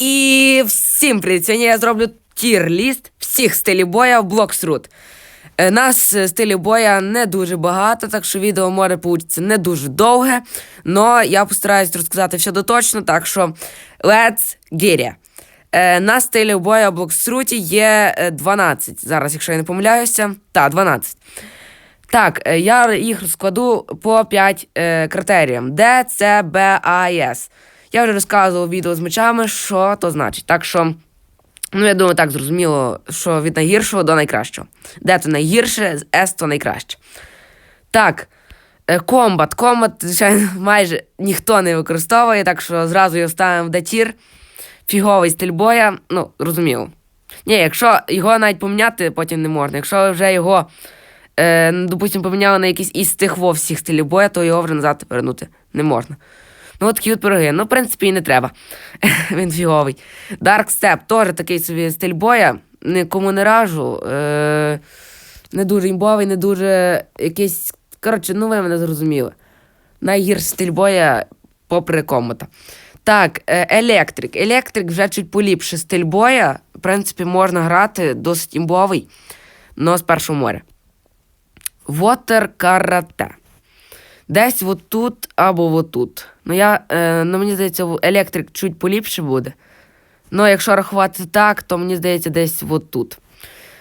І всім привіт! Сьогодні я зроблю тір-ліст всіх стилів боя в Bloxroot. Е, Нас е, стилів боя не дуже багато, так що відео може получиться не дуже довге. Но я постараюсь розказати все доточно, так що let's get it. Е, На стилів боя в Bloxroot є е, 12. Зараз, якщо я не помиляюся. Так, 12. Так, я їх розкладу по 5 е, критеріям: С, Б, А, і С. Я вже розказував відео з мечами, що то значить. Так що, ну я думаю, так зрозуміло, що від найгіршого до найкращого. Д то найгірше, з С то найкраще. Так, е, комбат. Комбат, звичайно, майже ніхто не використовує, так що зразу його ставимо в Д-тір. Фіговий стиль боя, ну, розуміло. Ні, якщо його навіть поміняти, потім не можна. Якщо ви вже його, е, допустимо, поміняли на якийсь із тих во всіх стилів боя, то його вже назад повернути не можна. Ну, от от пироги. Ну, в принципі, і не треба. Він фіговий. Dark Step теж такий собі стиль боя. Нікому не раджу. Е, не дуже імбовий, не дуже якийсь. Коротше, ну ви мене зрозуміли. Найгірший стиль боя попри комота. Так, е, електрик. Електрик вже чуть поліпше стиль боя. В принципі, можна грати досить імбовий, но з першого моря. Water карате. Десь отут або отут. Ну, я, е, ну мені здається, електрик чуть поліпше буде. Ну, якщо рахувати так, то мені здається, десь отут.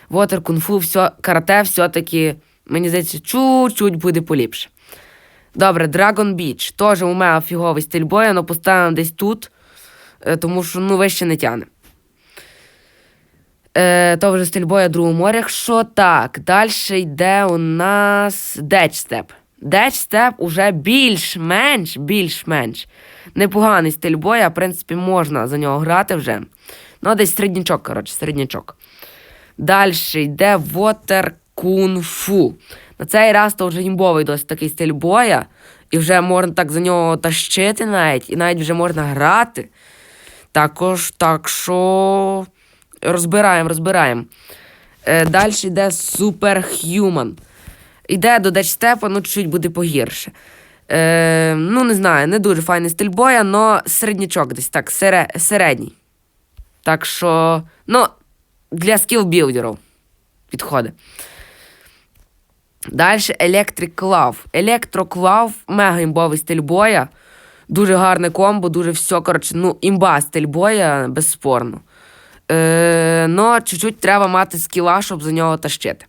Water кунг-фу, все, карате все-таки, мені здається, чуть-чуть буде поліпше. Добре, Dragon Beach. Теж у мене фіговий стиль бою, але поставимо десь тут, е, тому що ну, вище не тяне. Е, то вже стиль боя другого моря. Якщо так, далі йде у нас Дечстеп. Дечстеп уже більш-менш, більш-менш. Непоганий стиль боя, в принципі, можна за нього грати вже. Ну, десь середнячок, коротше, середнячок. Далі йде Water Kung Fu. На цей раз то вже імбовий досить такий стиль боя. І вже можна так за нього тащити навіть, і навіть вже можна грати. Також, так що розбираємо, розбираємо. Е, далі йде Superhuman. Іде до дечстепа, ну чуть буде погірше. Е, ну, не знаю, не дуже файний стиль боя, але середнячок десь так, сере, середній. Так що, ну, для скілбілдерів підходить. Далі. Electro Claw мега імбовий стиль боя. Дуже гарне комбо, дуже все, коротше, ну, імба стиль боя, безспорно. Е, но чуть-чуть треба мати скіла, щоб за нього тащити.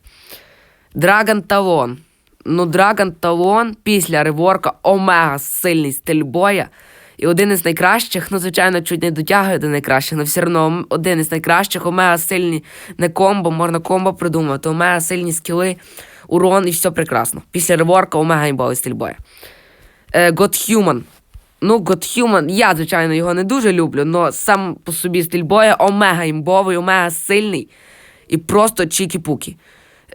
Dragon Talon. Ну, Dragon Talon після реворка омега сильний стиль боя. І один із найкращих, ну, звичайно, чуть не дотягує до найкращих, але все одно один із найкращих, омега сильні не комбо, можна комбо придумати, омега сильні скіли, урон і все прекрасно. Після реворка омега імбовий стиль боя. Е, God Human. Ну, God Human, я, звичайно, його не дуже люблю, але сам по собі стиль боя омега імбовий, омега сильний і просто чікі-пукі.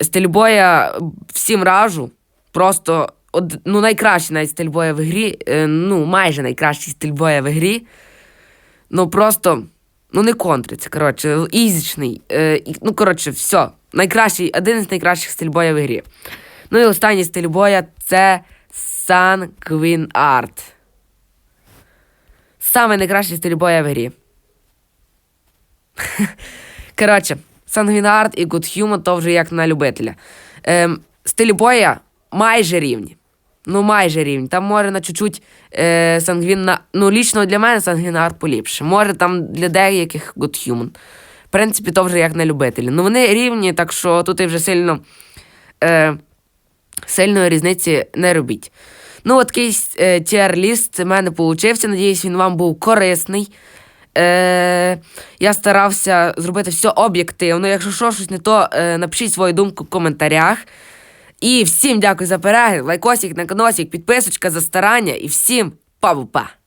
Стиль боя всім раджу. Просто ну, найкращий навіть стиль боя в грі. Е, ну, майже найкращий стиль боя в грі. Ну просто ну не контриться. Коротше, ізічний. Е, ну, коротше, все. Найкращий, один із найкращих стильбоя в грі. Ну і останній стиль боя це Sanguine Art. Саме найкращий стиль боя в грі. Коротше, Art і Good то вже як на любителя. Ем, стилі боя майже рівні. Ну, майже рівні. Там може на чуть-чуть е, Sanguine. Ну, лічно для мене Art поліпше. Може там для деяких Good. В принципі, то вже як на любителі. Ну, вони рівні, так що тут і вже сильно. Е, сильної різниці не робіть. Ну, от такий е, тіар-ліст в мене получився. Надіюсь, він вам був корисний. Е, я старався зробити все об'єктивно. Якщо що, щось не то, е, напишіть свою думку в коментарях. І всім дякую за перегляд, лайкосик, наконосик, підписочка за старання і всім па-па-па!